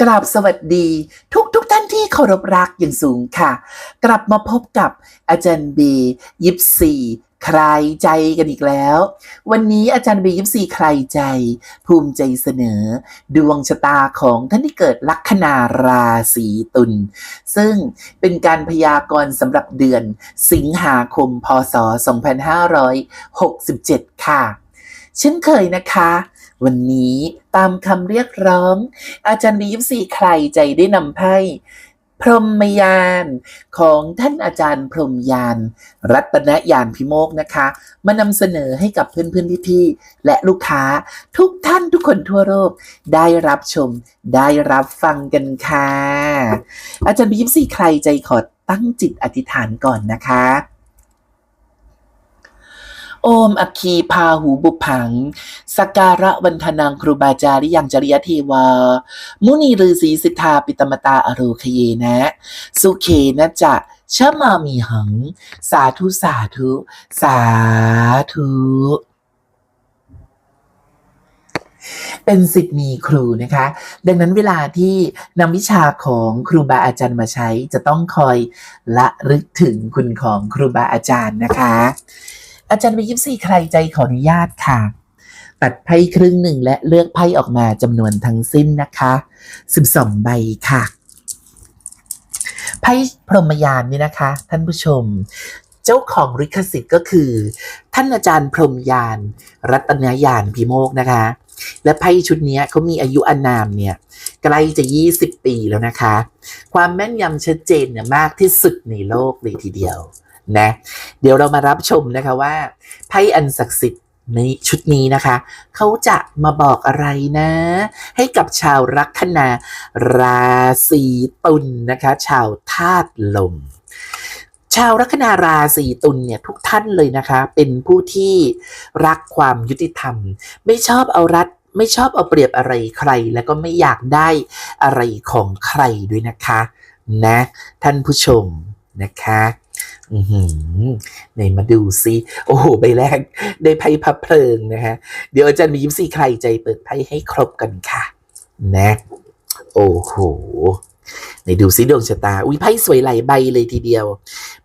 กราบสวัสดี ทุกทุกท่านที่เคารพรักอย่างสูงค่ะ กลับมาพบกับอาจารย์เบยิปซีใครใจกันอีกแล้ว วันนี้อาจารย์เบยิปซีใครใจ ภูมิใจเสนอ ดวงชะตาของท่านที่เกิดลัคนาราศีตุลซึ่งเป็นการพยากรณ์สำหรับเดือน สิงหาคมพศ 2567 ค่ะเช่นเคยนะคะ วันนี้ตามคำเรียกร้อง อาจารย์บียิปซีใครใจได้นำไพ่พรหมยานของท่านอาจารย์พรหมยาน รัตนยานพิโมกนะคะ มานำเสนอให้กับเพื่อนๆพี่ๆและลูกค้าทุกท่านทุกคนทั่วโลกได้รับชมได้รับฟังกันค่ะ อาจารย์บียิปซีใครใจขอตั้งจิตอธิษฐานก่อนนะคะ โอมอคีพาหูบุพัง สการะวันธนังครูบาจาริยังจริยเทวา มุนีฤาษีสิทธาปิตมตาอโรคเยนะ สุเขนะจะชะมามีหัง สาธุสาธุ สาธุเป็นสิทธิ์มีครูนะคะ ดังนั้นเวลาที่นำวิชาของครูบาอาจารย์มาใช้ จะต้องคอยละลึกถึงคุณของครูบาอาจารย์นะคะ อาจารย์วิยิปซีใครใจขออนุญาตค่ะ ตัดไพ่ครึ่งหนึ่งและเลือกไพ่ออกมาจำนวนทั้งสิ้นนะคะ12ใบค่ะไพ่พรหมยานนี่นะคะ ท่านผู้ชม เจ้าของลิขสิทธิ์ก็คือ ท่านอาจารย์พรหมยาน รัตนยานพิโมกนะคะ และไพ่ชุดนี้เขามีอายุอานามเนี่ยใกล้จะ 20 ปีแล้วนะคะ ความแม่นยำชัดเจนเนี่ยมากที่สุดในโลกเลยทีเดียว นะเดี๋ยวเรามารับชมนะคะว่าไพ่อันศักดิ์สิทธิ์ในชุดนี้นะคะ เขาจะมาบอกอะไรนะ ให้กับชาวลัคนาราศีตุลนะคะ ชาวธาตุลม ชาวลัคนาราศีตุลเนี่ยทุกท่านเลยนะคะ เป็นผู้ที่รักความยุติธรรม ไม่ชอบเอารัดไม่ชอบเอาเปรียบอะไรใคร แล้วก็ไม่อยากได้อะไรของใครด้วยนะคะ นะ ท่านผู้ชมนะคะ อือหือไหนมาดูซิโอ้โหใบแรกได้ไพ่พับเพลิงนะฮะ เดี๋ยวอาจารย์มียิ้มสีใครใจเปิดไพ่ให้ครบกันค่ะ นะ โอ้โหไหนดูซิดวงชะตา อุ้ยไพ่สวยหลายใบเลยทีเดียว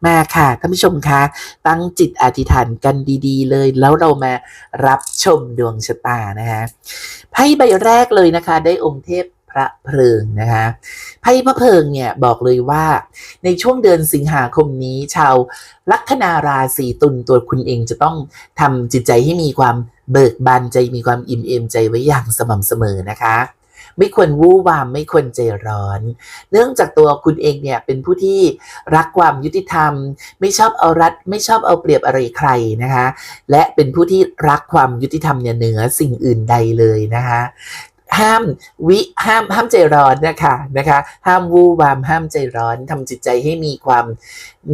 มาค่ะท่านผู้ชมคะตั้งจิตอธิษฐานกันดีๆ เลย แล้วเรามารับชมดวงชะตานะคะไพ่ใบแรกเลยนะคะ ได้องค์เทพ ระเพลิงนะคะไพ่พระเพลิงเนี่ยบอกเลยว่าในช่วงเดือนสิงหาคมนี้ ชาวลัคนาราศีตุลตัวคุณเองจะต้องทำจิตใจให้มีความเบิกบานใจมีความอิ่มเอมใจไว้อย่างสม่ำเสมอนะคะไม่ควรวู่วามไม่ควรใจร้อน เนื่องจากตัวคุณเองเนี่ยเป็นผู้ที่รักความยุติธรรม ไม่ชอบเอารัดไม่ชอบเอาเปรียบอะไรใครนะคะ และเป็นผู้ที่รักความยุติธรรมเนี่ยเหนือสิ่งอื่นใดเลยนะคะ ห้ามวิห้ามห้ามใจร้อนนะคะนะคะห้ามวู่วามห้ามใจร้อนทำจิตใจให้มีความ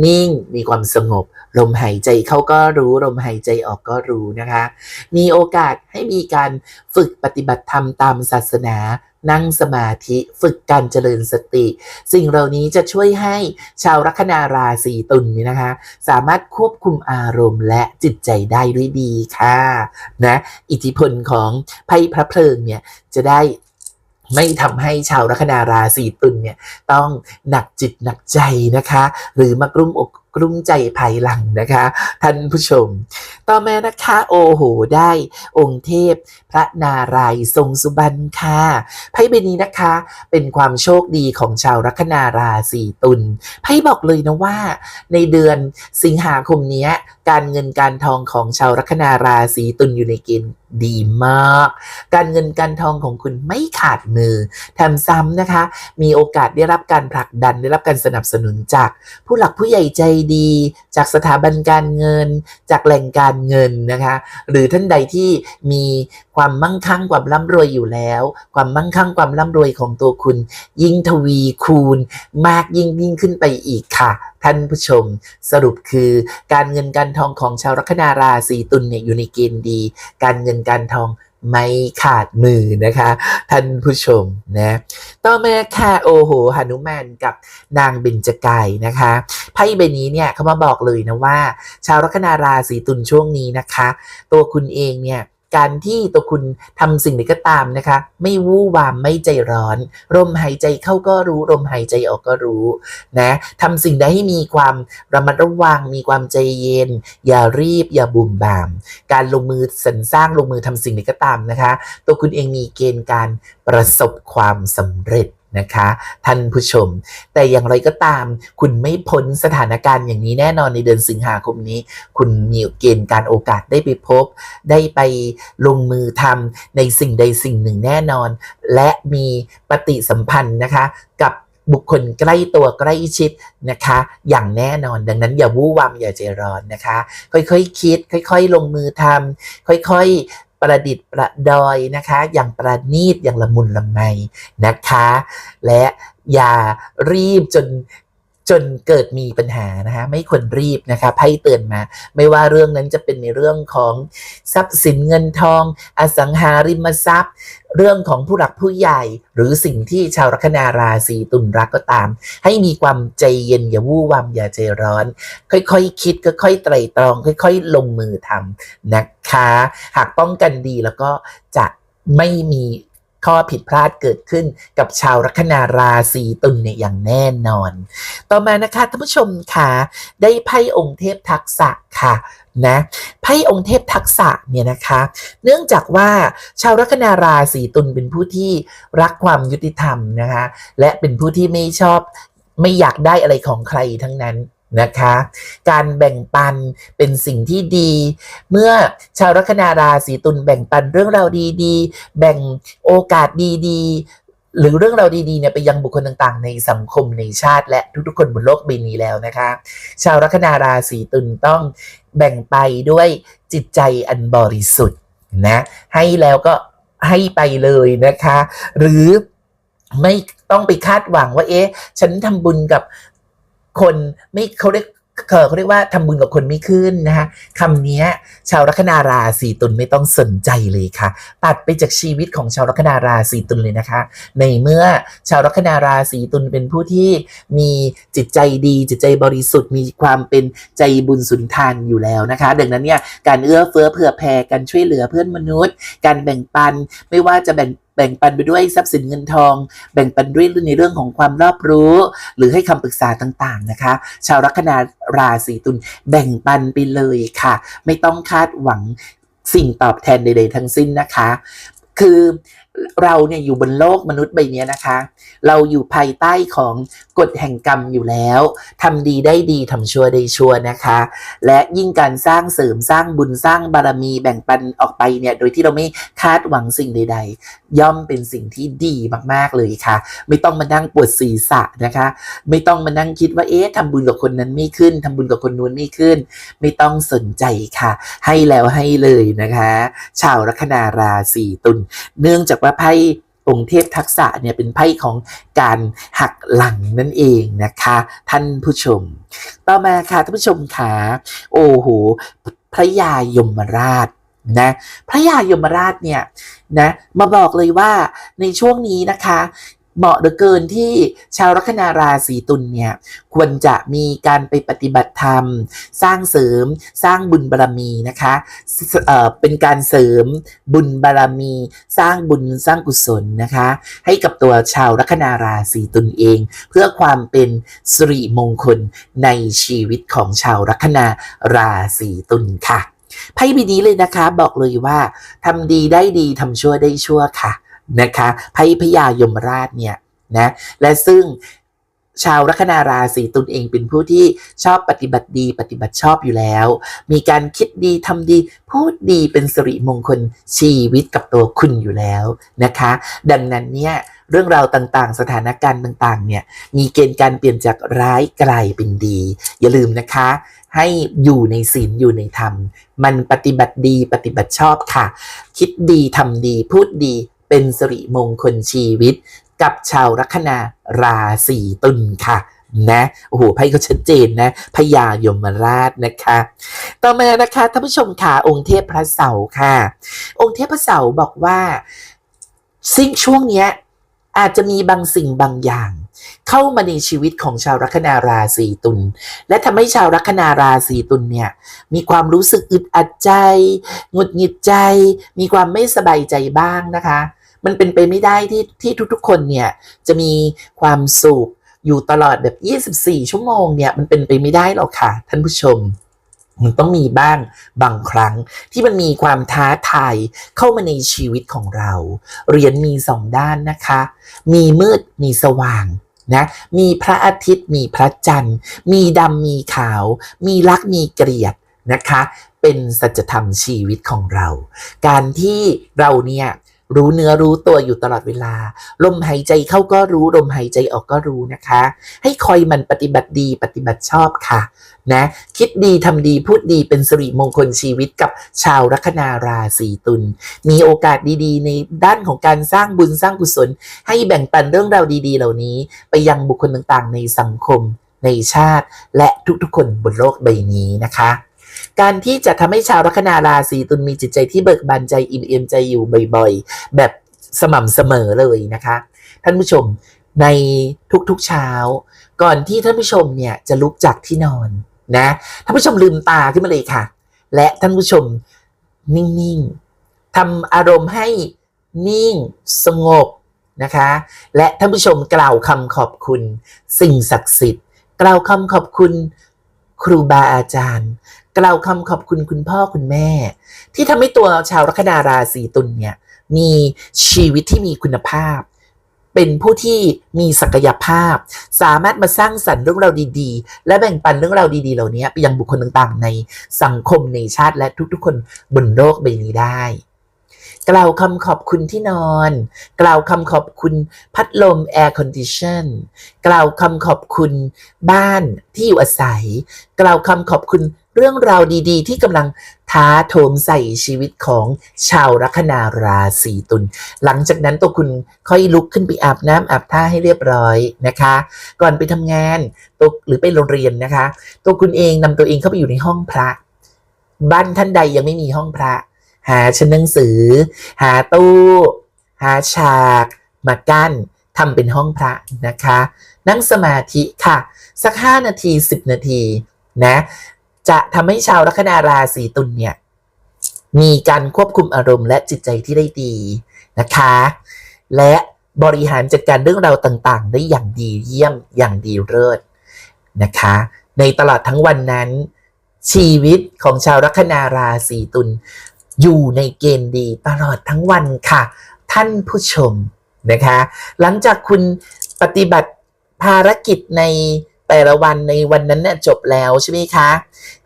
นิ่ง มีความสงบ ลมหายใจเข้าก็รู้ลมหายใจออกก็รู้นะคะ มีโอกาสให้มีการฝึกปฏิบัติธรรมตามศาสนา นั่งสมาธิฝึกการเจริญสติ สิ่งเหล่านี้จะช่วยให้ชาวลัคนาราศีตุลนี่นะคะ สามารถควบคุมอารมณ์และจิตใจได้ด้วยดีค่ะนะอิทธิพลของไพ่พระเพลิงเนี่ยจะได้ไม่ทำให้ชาวลัคนาราศีตุลเนี่ยต้องหนักจิตหนักใจนะคะ หรือมากลุ้มอก กลุ้มใจภายหลังนะคะ ท่านผู้ชม ต่อมานะคะโอ้โหได้องค์เทพพระนารายณ์ทรงสุบรรณค่ะไพ่ใบนี้นะคะ เป็นความโชคดีของชาวลัคนาราศีตุลไพ่บอกเลยนะว่า ในเดือนสิงหาคมนี้การเงินการทองของชาวลัคนาราศีตุลอยู่ในเกณฑ์ดีมาก การเงินการทองของคุณไม่ขาดมือแถมซ้ำนะคะ มีโอกาสได้รับการผลักดันได้รับการสนับสนุนจากผู้หลักผู้ใหญ่ใจดี จากสถาบันการเงิน จากแหล่งการเงินนะคะ หรือท่านใดที่มีความมั่งคั่งความร่ำรวยอยู่แล้ว ความมั่งคั่งความร่ำรวยของตัวคุณ ยิ่งทวีคูณ มากยิ่งยิ่งขึ้นไปอีกค่ะ ท่านผู้ชม สรุปคือการเงินการทองของชาวลัคนาราศีตุลเนี่ยอยู่ในเกณฑ์ดี การเงินการทอง ไม่ขาดมือนะคะ ท่านผู้ชมนะต่อมาค่ะโอโหหนุมานกับนางเบญจกายนะคะไพ่ใบนี้เนี่ยเขามาบอกเลยนะว่า ชาวลัคนาราศีตุลช่วงนี้นะคะ ตัวคุณเองเนี่ย การที่ตัวคุณทำสิ่งใดก็ตามนะคะ ไม่วู่วามไม่ใจร้อนลมหายใจเข้าก็รู้ลมหายใจออกก็รู้นะทำสิ่งใดให้มีความระมัดระวังมีความใจเย็น อย่ารีบอย่าบุ่มบาม การลงมือสรรสร้างลงมือทำสิ่งใดก็ตามนะคะ ตัวคุณเองมีเกณฑ์การประสบความสำเร็จ นะคะ ท่านผู้ชม แต่อย่างไรก็ตาม คุณไม่พ้นสถานการณ์อย่างนี้แน่นอนในเดือนสิงหาคมนี้ คุณมีเกณฑ์การโอกาสได้ไปพบ ได้ไปลงมือทำในสิ่งใดสิ่งหนึ่งแน่นอน และมีปฏิสัมพันธ์นะคะกับบุคคลใกล้ตัวใกล้ชิดนะคะ อย่างแน่นอนดังนั้นอย่าวู่วามอย่าใจร้อนนะคะ ค่อยๆคคิด ค่อย ๆ ลงมือทำค่อยๆ ประดิษฐ์ประดอยนะคะ อย่างประณีตอย่างละมุนละไมนะคะ และอย่ารีบจน จนเกิดมีปัญหานะคะไม่ควรรีบนะคะไพ่เตือนมา ไม่ว่าเรื่องนั้นจะเป็นในเรื่องของทรัพย์สินเงินทอง อสังหาริมทรัพย์ เรื่องของผู้หลักผู้ใหญ่ หรือสิ่งที่ชาวลัคนาราศีตุลรักก็ตาม ให้มีความใจเย็นอย่าวู่วามอย่าใจร้อน ค่อยๆคคิดค่อยๆไตร่ตรอง ค่อย ๆ ลงมือทำนะคะ หากป้องกันดีแล้วก็จะไม่มี ข้อผิดพลาดเกิดขึ้นกับชาวลัคนาราศีตุลเนี่ยอย่างแน่นอน ต่อมานะคะท่านผู้ชมค่ะได้ไพ่องค์เทพทักษะค่ะนะไพ่องค์เทพทักษะเนี่ยนะคะ เนื่องจากว่าชาวลัคนาราศีตุลเป็นผู้ที่รักความยุติธรรมนะคะ และเป็นผู้ที่ไม่ชอบไม่อยากได้อะไรของใครทั้งนั้น นะคะ การแบ่งปันเป็นสิ่งที่ดี เมื่อชาวลัคนาราศีตุลแบ่งปันเรื่องราวดีๆ แบ่งโอกาสดีๆ หรือเรื่องราวดีๆเนี่ยไปยังบุคคลต่างๆ ในสังคมในชาติ และทุกๆ คนบนโลกใบนี้แล้วนะคะ ชาวลัคนาราศีตุลต้องแบ่งไปด้วยจิตใจอันบริสุทธิ์นะให้แล้วก็ให้ไปเลยนะคะ หรือไม่ต้องไปคาดหวังว่า เอ๊ะ ฉันทำบุญกับ คนไม่เขาเรียกเขาเรียกว่าทำบุญกับคนไม่ขึ้นนะคะคำนี้ชาวลัคนาราศีตุลไม่ต้องสนใจเลยค่ะ ตัดไปจากชีวิตของชาวลัคนาราศีตุลเลยนะคะ ในเมื่อชาวลัคนาราศีตุลเป็นผู้ที่มีจิตใจดีจิตใจบริสุทธิ์ มีความเป็นใจบุญสุนทานอยู่แล้วนะคะ ดังนั้นเนี่ยการเอื้อเฟื้อเผื่อแผ่การช่วยเหลือเพื่อนมนุษย์ การแบ่งปันไม่ว่าจะแบ่งแบ่งปันไปด้วยทรัพย์สินเงินทอง แบ่งปันด้วยในเรื่องของความรอบรู้ หรือให้คำปรึกษาต่างๆนะคะ ชาวลัคนาราศีตุลแบ่งปันไปเลยค่ะ ไม่ต้องคาดหวังสิ่งตอบแทนใดๆทั้งสิ้นนะคะ คือ เราเนี่ยอยู่บนโลกมนุษย์ใบนี้นะคะ เราอยู่ภายใต้ของกฎแห่งกรรมอยู่แล้วทำดีได้ดีทำชั่วได้ชั่วนะคะ และยิ่งการสร้างเสริมสร้างบุญสร้างบารมีแบ่งปันออกไปเนี่ยโดยที่เราไม่คาดหวังสิ่งใด ๆ ย่อมเป็นสิ่งที่ดีมากๆเลยค่ะ ไม่ต้องมานั่งปวดศีรษะนะคะ ไม่ต้องมานั่งคิดว่าเอ๊ะทำบุญกับคนนั้นไม่ขึ้นทำบุญกับคนนู้นไม่ขึ้น ไม่ต้องสนใจค่ะ ให้แล้วให้เลยนะคะ ชาวลัคนาราศีตุลเนื่องจากว่าไพ่องค์เทพทักษะเนี่ยเป็นไพ่ของการหักหลังนั่นเองนะคะ ท่านผู้ชม ต่อมาค่ะท่านผู้ชมค่ะโอ้โหพระยายมราชนะพระยายมราชเนี่ยนะมาบอกเลยว่าในช่วงนี้นะคะ เหมาะเหลือเกินที่ชาวลัคนาราศีตุลเนี่ยควรจะมีการไปปฏิบัติธรรม สร้างเสริมสร้างบุญบารมีนะคะเเป็นการเสริมบุญบารมี สร้างบุญสร้างกุศลนะคะ ให้กับตัวชาวลัคนาราศีตุลเอง เพื่อความเป็นสิริมงคลในชีวิตของชาวลัคนาราศีตุลค่ะไพ่ใบนี้เลยนะคะ บอกเลยว่าทำดีได้ดีทำชั่วได้ชั่วค่ะ นะคะไพ่พญายมราชเนี่ยนะและซึ่งชาวลัคนาราศีตุลเองเป็นผู้ที่ชอบปฏิบัติดี ปฏิบัติชอบอยู่แล้ว มีการคิดดีทำดี พูดดีเป็นสิริมงคลชีวิตกับตัวคุณอยู่แล้วนะคะ ดังนั้นเนี่ยเรื่องราวต่างๆ สถานการณ์ต่างๆ เนี่ยมีเกณฑ์การเปลี่ยนจากร้ายกลายเป็นดี อย่าลืมนะคะ ให้อยู่ในศีลอยู่ในธรรม มันปฏิบัติดีปฏิบัติชอบค่ะ คิดดีทำดี พูดดี เป็นสิริมงคลชีวิต กับชาวลัคนาราศีตุลค่ะนะโอ้โหไพ่ก็ชัดเจนนะพญายมราชนะคะ ต่อมานะคะท่านผู้ชมค่ะองค์เทพพระเสาร์ค่ะ องค์เทพพระเสาร์บอกว่าสิ่งช่วงเนี้ยอาจจะมีบางสิ่งบางอย่าง เข้ามาในชีวิตของชาวลัคนาราศีตุลและทำให้ชาวลัคนาราศีตุลเนี่ยมีความรู้สึกอึดอัดใจหงุดหงิดใจ มีความไม่สบายใจบ้างนะคะ มันเป็นไปไม่ได้ที่ที่ทุกๆ คนเนี่ยจะมีความสุขอยู่ตลอดแบบ 24 ชั่วโมงเนี่ยมันเป็นไปไม่ได้หรอกค่ะ ท่านผู้ชม มันต้องมีบ้างบางครั้งที่มันมีความท้าทายเข้ามาในชีวิตของเราเหรียญมีสองด้านนะคะ มีมืดมีสว่างนะมีพระอาทิตย์มีพระจันทร์ มีดำมีขาว มีรักมีเกลียดนะคะ เป็นสัจธรรมชีวิตของเรา การที่เราเนี่ย รู้เนื้อรู้ตัวอยู่ตลอดเวลา ลมหายใจเข้าก็รู้ ลมหายใจออกก็รู้นะคะ ให้คอยมันปฏิบัติดีปฏิบัติชอบค่ะ นะ คิดดีทำดีพูดดีเป็นสิริมงคลชีวิตกับชาวลัคนาราศีตุลมีโอกาสดีๆ ในด้านของการสร้างบุญสร้างกุศล ให้แบ่งปันเรื่องราวดี ๆ เหล่านี้ ไปยังบุคคลต่างๆ ในสังคม ในชาติ และทุกๆคนบนโลกใบนี้นะคะ การที่จะทำให้ชาวลัคนาราศีตุลมีจิตใจที่เบิกบานใจอิ่มเอมใจอยู่บ่อยๆ แบบสม่ำเสมอเลยนะคะ ท่านผู้ชมในทุกๆเช้า ก่อนที่ท่านผู้ชมเนี่ยจะลุกจากที่นอนนะท่านผู้ชมลืมตาขึ้นมาเลยค่ะ และท่านผู้ชมนิ่งๆทำอารมณ์ให้นิ่งสงบนะคะ และท่านผู้ชมกล่าวคำขอบคุณ สิ่งศักดิ์สิทธิ์ กล่าวคำขอบคุณ ครูบาอาจารย์ กล่าวคำขอบคุณคุณพ่อคุณแม่ ที่ทำให้ตัวชาวลัคนาราศีตุลเนี่ยมีชีวิตที่มีคุณภาพ เป็นผู้ที่มีศักยภาพ สามารถมาสร้างสรรค์เรื่องราวดีๆ และแบ่งปันเรื่องราวดีๆ เหล่านี้ไปยังบุคคลต่างๆ ในสังคมในชาติและทุกๆ คนบนโลกใบนี้ได้กล่าวคำขอบคุณที่นอน กล่าวคำขอบคุณพัดลมแอร์คอนดิชันกล่าวคำขอบคุณบ้านที่อยู่อาศัย กล่าวคำขอบคุณ เรื่องราวดีๆ ที่กำลังท้าโถมใส่ชีวิตของชาวลัคนาราศีตุล หลังจากนั้นตัวคุณค่อยลุกขึ้นไปอาบน้ำอาบท่าให้เรียบร้อยนะคะ ก่อนไปทำงานตัวหรือไปโรงเรียนนะคะ ตัวคุณเองนำตัวเองเข้าไปอยู่ในห้องพระ บ้านท่านใดยังไม่มีห้องพระ หาชั้นหนังสือ หาตู้ หาฉากมากั้นทำเป็นห้องพระนะคะ นั่งสมาธิค่ะ สัก 5 นาที 10 นาทีนะ จะทำให้ชาวลัคนาราศีตุลเนี่ยมีการควบคุมอารมณ์และจิตใจที่ได้ดีนะคะ และบริหารจัดการเรื่องราวต่างๆ ได้อย่างดีเยี่ยมอย่างดีเลิศนะคะ ในตลอดทั้งวันนั้น ชีวิตของชาวลัคนาราศีตุลอยู่ในเกณฑ์ดีตลอดทั้งวันค่ะ ท่านผู้ชมนะคะ หลังจากคุณปฏิบัติภารกิจใน แต่ละวันในวันนั้นน่ะจบแล้วใช่ไหมคะ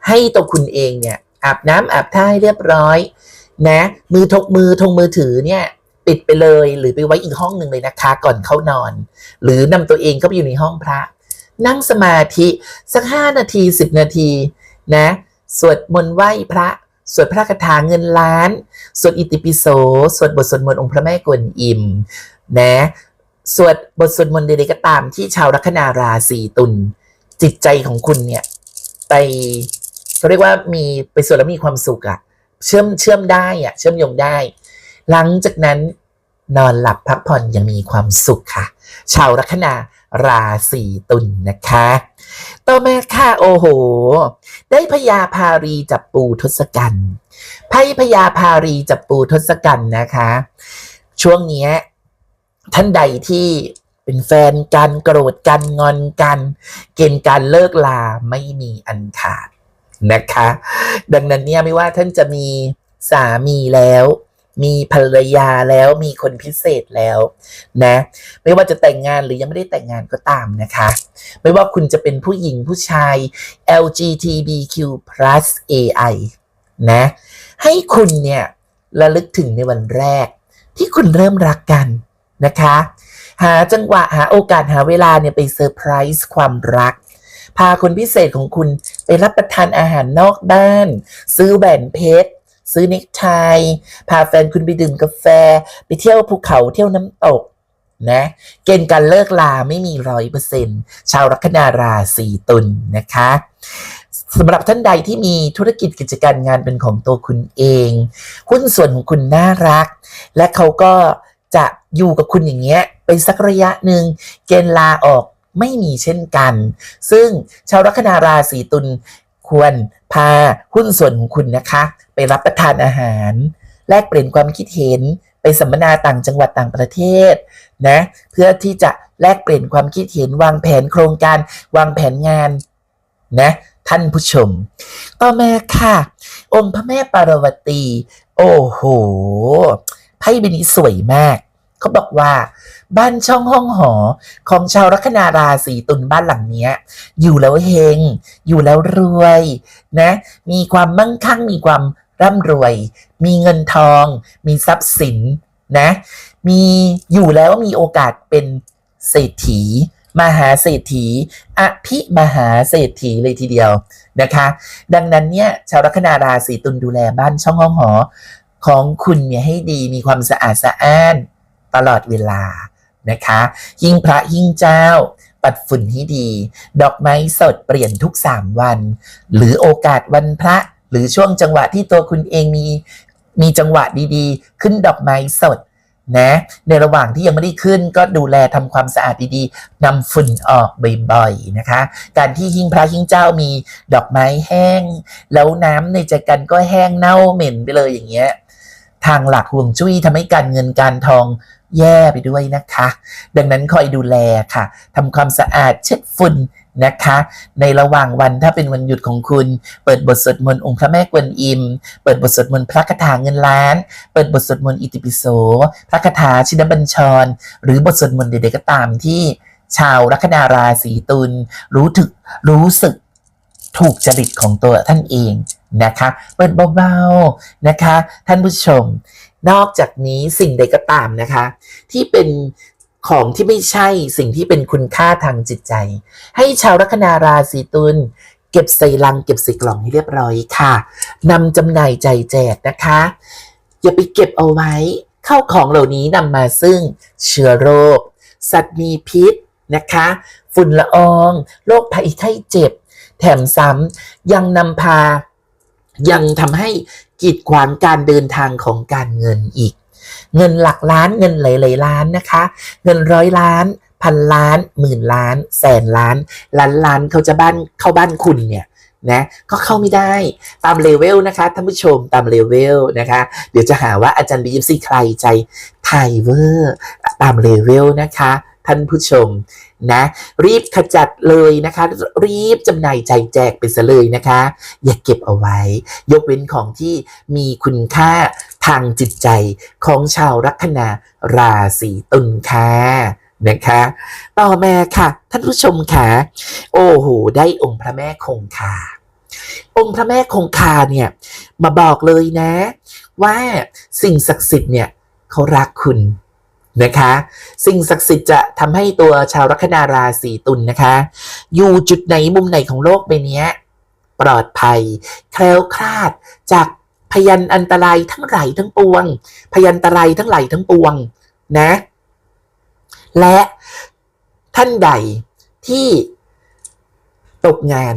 ให้ตัวคุณเองเนี่ยอาบน้ำอาบท่าให้เรียบร้อยนะมือทกมือทงมือถือเนี่ยปิดไปเลยหรือไปไว้อีกห้องหนึ่งเลยนะคะ ก่อนเข้านอน หรือนำตัวเองเข้าไปอยู่ในห้องพระ นั่งสมาธิสักห้านาทีสิบนาทีนะสวดมนต์ไหว้พระสวดพระคาถาเงินล้าน สวดอิติปิโส สวดบทสวดมนต์องค์พระแม่กวนอิม นะ สวดบทสวดมนต์ใดๆก็ตามที่ชาวลัคนาราศีตุลจิตใจของคุณเนี่ย ไปเขาเรียกว่ามีไปสวดแล้วมีความสุขอะเชื่อมเชื่อมได้อะเชื่อมโยงได้ หลังจากนั้นนอนหลับพักผ่อนยังมีความสุขค่ะ ชาวลัคนาราศีตุลนะคะ ต่อมาค่ะโอ้โห ได้พญาพารีจับปูทศกัณฐ์ไพ่พญาพารีจับปูทศกัณฐ์นะคะ ช่วงเนี้ย ท่านใดที่เป็นแฟนกันโกรธกันงอนกัน เกณฑ์การเลิกลาไม่มีอันขาดนะคะ ดังนั้นเนี่ยไม่ว่าท่านจะมีสามีแล้ว มีภรรยาแล้วมีคนพิเศษแล้วนะ ไม่ว่าจะแต่งงานหรือยังไม่ได้แต่งงานก็ตามนะคะ ไม่ว่าคุณจะเป็นผู้หญิงผู้ชาย LGBTQ+ AI นะ ให้คุณเนี่ยระลึกถึงในวันแรกที่คุณเริ่มรักกัน นะคะ หาจังหวะหาโอกาสหาเวลาเนี่ยไปเซอร์ไพรส์ความรัก พาคนพิเศษของคุณไปรับประทานอาหารนอกบ้าน ซื้อแหวนเพชรซื้อเน็กไทพาแฟนคุณไปดื่มกาแฟ ไปเที่ยวภูเขาเที่ยวน้ำตกนะเกณฑ์การเลิกลาไม่มีร้อยเปอร์เซ็นต์ชาวลัคนาราศีตุลนะคะสำหรับท่านใดที่มีธุรกิจกิจการงานเป็นของตัวคุณเอง หุ้นส่วนของคุณน่ารัก และเขาก็ จะอยู่กับคุณอย่างเงี้ยไปสักระยะหนึ่งเกณฑ์ลาออกไม่มีเช่นกัน ซึ่งชาวลัคนาราศีตุลควรพาหุ้นส่วนของคุณนะคะ ไปรับประทานอาหาร แลกเปลี่ยนความคิดเห็นไปสัมมนาต่างจังหวัดต่างประเทศนะเพื่อที่จะแลกเปลี่ยนความคิดเห็นวางแผนโครงการวางแผนงานนะท่านผู้ชม ต่อมาค่ะ องค์พระแม่ปารวตี โอ้โห ไพ่ใบนี้สวยมาก เขาบอกว่า บ้านช่องห้องหอของชาวลัคนาราศีตุลบ้านหลังเนี้ย อยู่แล้วเฮง อยู่แล้วรวยนะ มีความมั่งคั่ง มีความร่ำรวย มีเงินทอง มีทรัพย์สินนะ มีอยู่แล้วมีโอกาสเป็นเศรษฐีมหาเศรษฐีอภิมหาเศรษฐีเลยทีเดียวนะคะ ดังนั้นเนี่ยชาวลัคนาราศีตุลดูแลบ้านช่องห้องหอ ของคุณเนี่ยให้ดีมีความสะอาดสะอ้านตลอดเวลานะคะหิ้งพระหิ้งเจ้า ปัดฝุ่นให้ดี ดอกไม้สดเปลี่ยนทุก 3 วัน หรือโอกาสวันพระหรือช่วงจังหวะที่ตัวคุณเองมีมีจังหวะดีๆ ขึ้นดอกไม้สดนะในระหว่างที่ยังไม่ได้ขึ้นก็ดูแลทำความสะอาดดีๆนำฝุ่นออกบ่อยๆนะคะ การที่หิ้งพระหิ้งเจ้ามีดอกไม้แห้ง แล้วน้ำในใจกันก็แห้งเน่าเหม็นไปเลยอย่างเงี้ย ทางหลักห่วงจุ้ยทำให้การเงินการทองแย่ไปด้วยนะคะ ดังนั้นคอยดูแลค่ะทำความสะอาดเช็ดฝุ่นนะคะ ในระหว่างวันถ้าเป็นวันหยุดของคุณ เปิดบทสวดมนต์องค์พระแม่กวนอิม เปิดบทสวดมนต์พระคาถาเงินล้าน เปิดบทสวดมนต์อิติปิโส พระคาถาชินบัญชร หรือบทสวดมนต์ใดๆก็ตามที่ชาวลัคนาราศีตุลรู้ถึกรู้สึก ถูกจริตของตัวท่านเองนะคะเปิดเบาๆนะคะ ท่านผู้ชม นอกจากนี้สิ่งใดก็ตามนะคะ ที่เป็นของที่ไม่ใช่สิ่งที่เป็นคุณค่าทางจิตใจ ให้ชาวลัคนาราศีตุลเก็บใส่ลังเก็บใส่กล่องให้เรียบร้อยค่ะนำจำหน่ายใจแจกนะคะ อย่าไปเก็บเอาไว้เข้าของเหล่านี้นำมาซึ่งเชื้อโรค สัตว์มีพิษนะคะ ฝุ่นละออง โรคภัยไข้เจ็บ แถมซ้ำยังนำพา ยังทำให้กีดขวางการเดินทางของการเงินอีก เงินหลักล้านเงินหลายๆล้านนะคะ เงินร้อยล้าน พันล้าน หมื่นล้าน แสนล้าน ล้านล้านเขาจะบ้านเข้าบ้านคุณเนี่ยนะก็เข้าไม่ได้ตามเลเวลนะคะท่านผู้ชมตามเลเวลนะคะ เดี๋ยวจะหาว่าอาจารย์บีมซีใครใจไทเวอร์ตามเลเวลนะคะ ท่านผู้ชมนะรีบขจัดเลยนะคะ รีบจำหน่ายใจแจกไปซะเลยนะคะ อย่าเก็บเอาไว้ ยกเว้นของที่มีคุณค่าทางจิตใจของชาวลัคนาราศีตุลค่ะนะคะ ต่อมาค่ะ ท่านผู้ชมค่ะโอ้โหได้องค์พระแม่คงคาองค์พระแม่คงคาเนี่ยมาบอกเลยนะ ว่าสิ่งศักดิ์สิทธิ์เนี่ยเขารักคุณ นะคะ สิ่งศักดิ์สิทธิ์จะทำให้ตัวชาวลัคนาราศีตุลนะคะ อยู่จุดไหนมุมไหนของโลกใบเนี้ยปลอดภัย แคล้วคลาดจากพยันอันตรายทั้งหลายทั้งปวง พยันตรายทั้งหลายทั้งปวงนะ และท่านใดที่ตกงาน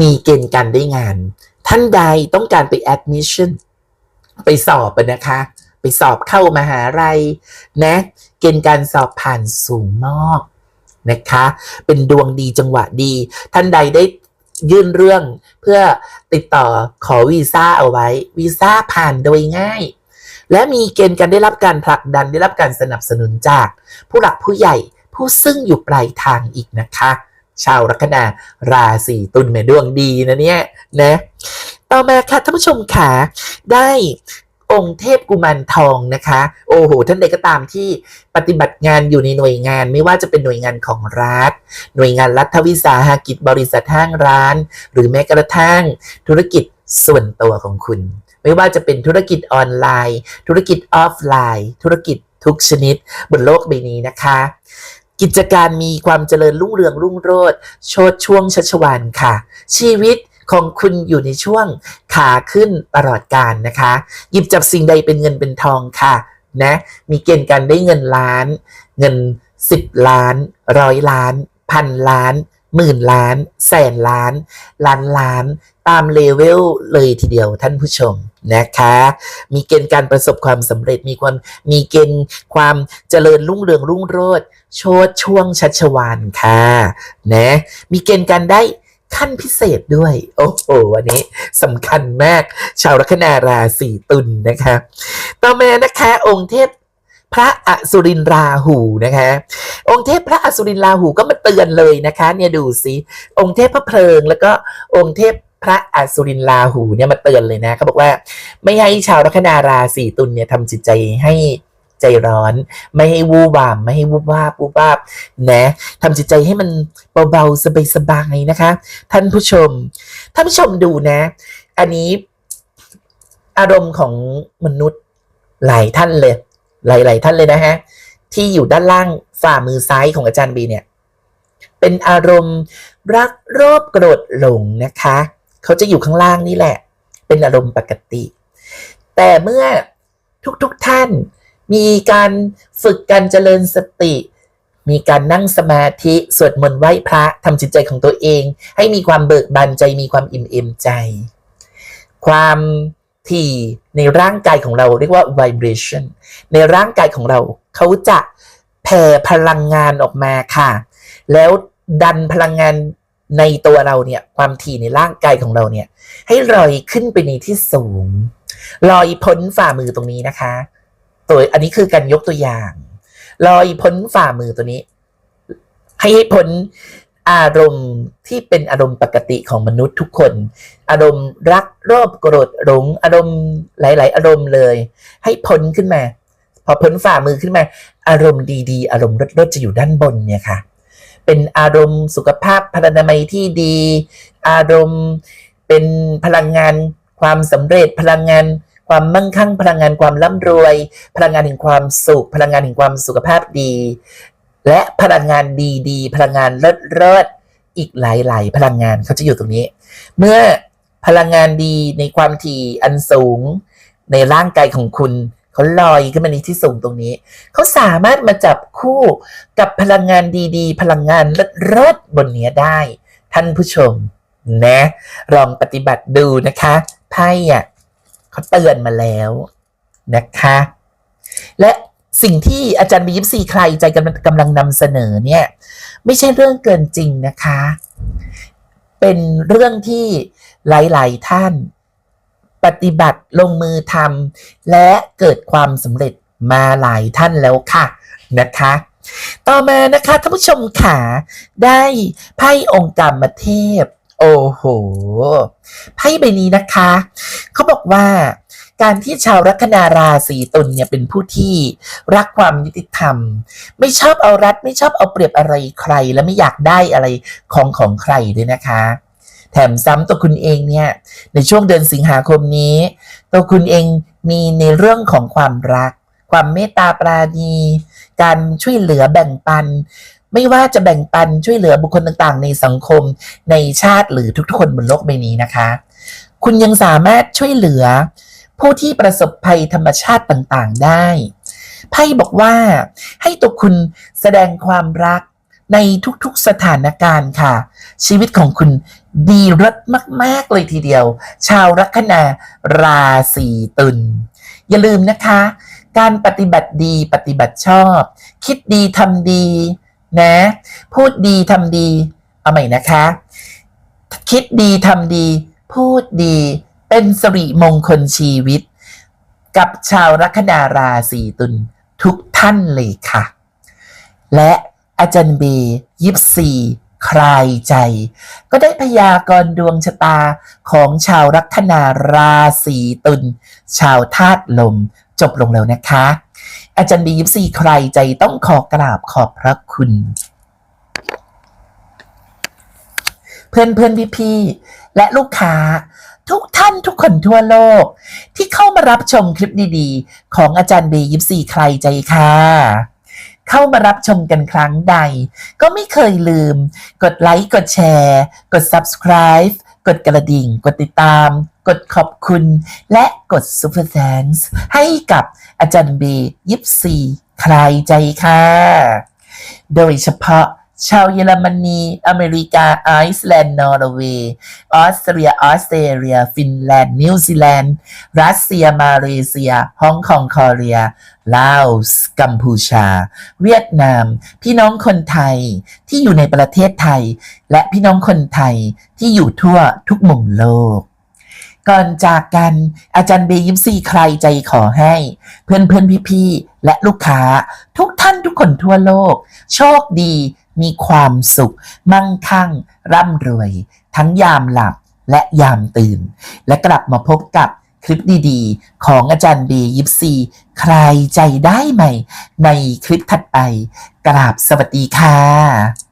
มีเกณฑ์การได้งาน ท่านใดต้องการไป admission ไปสอบนะคะ ไปสอบเข้ามหาลัยนะเกณฑ์การสอบผ่านสูงมากนะคะ เป็นดวงดีจังหวะดี ท่านใดได้ยื่นเรื่องเพื่อติดต่อขอวีซ่าเอาไว้ วีซ่าผ่านโดยง่าย และมีเกณฑ์การได้รับการผลักดันได้รับการสนับสนุนจาก ผู้หลักผู้ใหญ่ผู้ซึ่งอยู่ปลายทางอีกนะคะ ชาวลัคนาราศีตุลแม่ดวงดีนะเนี่ยนะต่อมาค่ะท่านผู้ชมค่ะได้ องค์เทพกุมารทองนะคะ โอ้โหท่านใดก็ตามที่ปฏิบัติงานอยู่ในหน่วยงานไม่ว่าจะเป็นหน่วยงานของรัฐ หน่วยงานรัฐวิสาหกิจบริษัทห้างร้าน หรือแม้กระทั่งธุรกิจส่วนตัวของคุณ ไม่ว่าจะเป็นธุรกิจออนไลน์ ธุรกิจออฟไลน์ ธุรกิจทุกชนิด บนโลกใบนี้นะคะ กิจการมีความเจริญรุ่งเรืองรุ่งโรจน์โชดช่วงชัชวานค่ะ ชีวิต ของคุณอยู่ในช่วงขาขึ้นตลอดการนะคะ หยิบจับสิ่งใดเป็นเงินเป็นทองค่ะนะมีเกณฑ์การได้เงินล้าน เงิน 10 ล้านร้อยล้านพันล้านหมื่นล้าน แสนล้าน ล้านล้าน ตามเลเวลเลยทีเดียวท่านผู้ชมนะคะ มีเกณฑ์การประสบความสำเร็จมีความมีเกณฑ์ความเจริญรุ่งเรืองรุ่งโรจน์โชดช่วงชัชวานค่ะนะมีเกณฑ์การได้ ขั้นพิเศษด้วย โอ้โหอันนี้สำคัญมาก ชาวลัคนาราศีตุลนะคะ ต่อมานะคะ องค์เทพพระอสุรินทราหูนะคะ องค์เทพพระอสุรินทราหูก็มาเตือนเลยนะคะ เนี่ยดูสิองค์เทพพระเพลิง แล้วก็องค์เทพพระอสุรินทราหูเนี่ยมาเตือนเลยนะเขาบอกว่า ไม่ให้ชาวลัคนาราศีตุลเนี่ยทำจิตใจให้ ใจร้อน ไม่ให้วูบวาม ไม่ให้วูบวาบวูบวาบนะทำจิตใจให้มันเบาๆสบายๆนะคะ ท่านผู้ชม ท่านผู้ชมดูนะ อันนี้อารมณ์ของมนุษย์หลายท่านเลย หลายๆท่านเลยนะฮะที่อยู่ด้านล่างฝ่ามือซ้ายของอาจารย์บีเนี่ย เป็นอารมณ์รักโรบโกรธหลงนะคะ เขาจะอยู่ข้างล่างนี่แหละ เป็นอารมณ์ปกติ แต่เมื่อทุกๆท่าน มีการฝึกการเจริญสติ มีการนั่งสมาธิสวดมนต์ไหว้พระทำจิตใจของตัวเอง ให้มีความเบิกบานใจมีความอิ่มเอมใจ ความถี่ในร่างกายของเราเรียกว่า vibration ในร่างกายของเราเขาจะแผ่พลังงานออกมาค่ะ แล้วดันพลังงานในตัวเราเนี่ยความถี่ในร่างกายของเราเนี่ยให้ลอยขึ้นไปในที่สูงลอยพ้นฝ่ามือตรงนี้นะคะ ตัวอันนี้คือการยกตัวอย่างลอยพ้นฝ่ามือตัวนี้ ให้พ้นอารมณ์ที่เป็นอารมณ์ปกติของมนุษย์ทุกคน อารมณ์รักโลภโกรธหลงอารมณ์หลาย ๆ อารมณ์เลย ให้พ้นขึ้นมา พอพ้นฝ่ามือขึ้นมา อารมณ์ดีๆ อารมณ์ลดๆจะอยู่ด้านบนเนี่ยค่ะ เป็นอารมณ์สุขภาพพลานามัยที่ดี อารมณ์เป็นพลังงานความสำเร็จพลังงาน ความมั่งคั่งพลังงานความร่ำรวย พลังงานแห่งความสุข พลังงานแห่งความสุขภาพดี และพลังงานดีๆ พลังงานเลิศเลิศอีกหลาย ๆ พลังงานเขาจะอยู่ตรงนี้ เมื่อพลังงานดีในความถี่อันสูง ในร่างกายของคุณเขาลอยขึ้นมาในที่สูงตรงนี้ เขาสามารถมาจับคู่กับพลังงานดีๆ พลังงานเลิศเลิศบนเนี้ยได้ ท่านผู้ชมนะ ลองปฏิบัติดูนะคะไพ่อะ เขาเตือนมาแล้วนะคะ และสิ่งที่อาจารย์บียิปซีใครใจกำลังกำลังนำเสนอเนี่ย ไม่ใช่เรื่องเกินจริงนะคะ เป็นเรื่องที่หลาย ๆ ท่านปฏิบัติลงมือทำและเกิดความสำเร็จมาหลายท่านแล้วค่ะนะคะ ต่อมานะคะท่านผู้ชมขาได้ไพ่องค์กรรมเทพ โอ้โห ไพ่ใบนี้นะคะ เขาบอกว่าการที่ชาวลัคนาราศีตุลเนี่ยเป็นผู้ที่รักความยุติธรรม ไม่ชอบเอารัดไม่ชอบเอาเปรียบอะไรใคร และไม่อยากได้อะไรของของใครด้วยนะคะ แถมซ้ำตัวคุณเองเนี่ยในช่วงเดือนสิงหาคมนี้ ตัวคุณเองมีในเรื่องของความรัก ความเมตตาปราณี การช่วยเหลือแบ่งปัน ไม่ว่าจะแบ่งปันช่วยเหลือบุคคลต่างๆ ในสังคมในชาติหรือทุกๆ คนบนโลกใบนี้นะคะ คุณยังสามารถช่วยเหลือ ผู้ที่ประสบภัยธรรมชาติต่างๆ ได้ ไพ่บอกว่าให้ตัวคุณแสดงความรักในทุกๆสถานการณ์ค่ะ ชีวิตของคุณดีรสมาก ๆ เลยทีเดียว ชาวลัคนาราศีตุลอย่าลืมนะคะ การปฏิบัติดีปฏิบัติชอบ คิดดีทำดี นะ พูดดีทำดี เอาใหม่นะคะ คิดดีทำดี พูดดีเป็นสิริมงคลชีวิต กับชาวลัคนาราศีตุลทุกท่านเลยค่ะ และอาจารย์เบยิปซีคลายใจ ก็ได้พยากรณ์ดวงชะตาของชาวลัคนาราศีตุลชาวธาตุลม จบลงแล้วนะคะ อาจารย์บียิปซีใครใจต้องขอกราบขอบพระคุณ เพื่อนเพื่อนพี่พี่และลูกค้าทุกท่านทุกคนทั่วโลก ที่เข้ามารับชมคลิปดีๆ ของอาจารย์บียิปซีใครใจค่ะเข้ามารับชมกันครั้งใด ก็ไม่เคยลืม กดไลค์ กดแชร์ กด subscribe กดกระดิ่ง กดติดตาม กดขอบคุณและกด super thanks ให้กับอาจารย์เบยิปซีใครใจค่ะ โดยเฉพาะชาวเยอรมนี อเมริกา ไอซ์แลนด์ นอร์เวย์ ออสเตรีย ออสเตรเลีย ฟินแลนด์ นิวซีแลนด์ รัสเซีย มาเลเซีย ฮ่องกง คอเรีย ลาวส์กัมพูชา เวียดนาม พี่น้องคนไทยที่อยู่ในประเทศไทย และพี่น้องคนไทยที่อยู่ทั่วทุกมุมโลก ก่อนจากกันอาจารย์เบยิมซีใครใจขอให้ เพื่อนเพื่อนพี่พี่ๆและลูกค้า ทุกท่านทุกคนทั่วโลก โชคดี มีความสุข มั่งคั่ง ร่ำรวย ทั้งยามหลับและยามตื่น และกลับมาพบกับคลิปดีๆ ของอาจารย์เบยิปซี ใครใจได้ไหม่ ในคลิปถัดไป กราบสวัสดีค่ะ